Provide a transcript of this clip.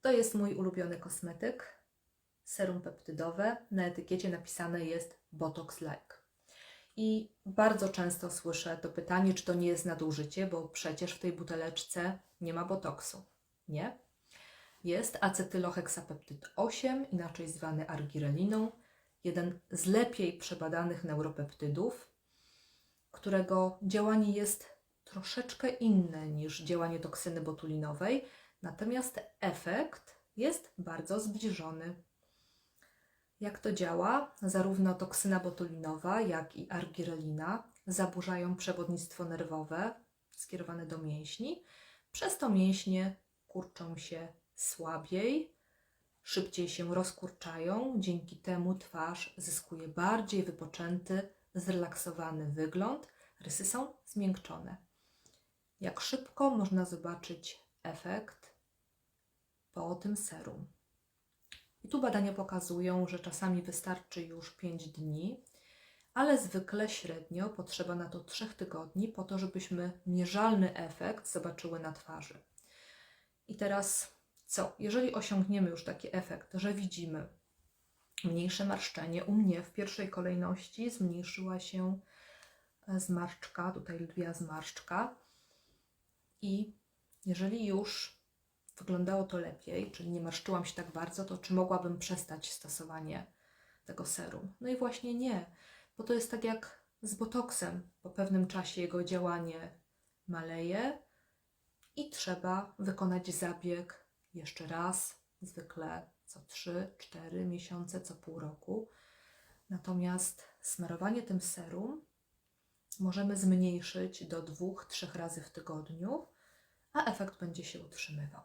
To jest mój ulubiony kosmetyk, serum peptydowe. Na etykiecie napisane jest Botox Like. I bardzo często słyszę to pytanie, czy to nie jest nadużycie, bo przecież w tej buteleczce nie ma botoksu. Nie. Jest acetyloheksapeptyd 8, inaczej zwany argireliną, jeden z lepiej przebadanych neuropeptydów, którego działanie jest troszeczkę inne niż działanie toksyny botulinowej, natomiast efekt jest bardzo zbliżony. Jak to działa? Zarówno toksyna botulinowa, jak i argirelina zaburzają przewodnictwo nerwowe skierowane do mięśni. Przez to mięśnie kurczą się słabiej, szybciej się rozkurczają. Dzięki temu twarz zyskuje bardziej wypoczęty, zrelaksowany wygląd. Rysy są zmiękczone. Jak szybko można zobaczyć efekt po tym serum? I tu badania pokazują, że czasami wystarczy już 5 dni, ale zwykle średnio potrzeba na to 3 tygodni po to, żebyśmy mierzalny efekt zobaczyły na twarzy. I teraz co? Jeżeli osiągniemy już taki efekt, że widzimy mniejsze marszczenie, u mnie w pierwszej kolejności zmniejszyła się e, zmarszczka, tutaj lwia zmarszczka. I jeżeli już wyglądało to lepiej, czyli nie marszczyłam się tak bardzo, to czy mogłabym przestać stosowanie tego serum? No i właśnie nie, bo to jest tak jak z botoksem. Po pewnym czasie jego działanie maleje i trzeba wykonać zabieg jeszcze raz, zwykle co 3-4 miesiące, co pół roku. Natomiast smarowanie tym serum możemy zmniejszyć do 2-3 razy w tygodniu, a efekt będzie się utrzymywał.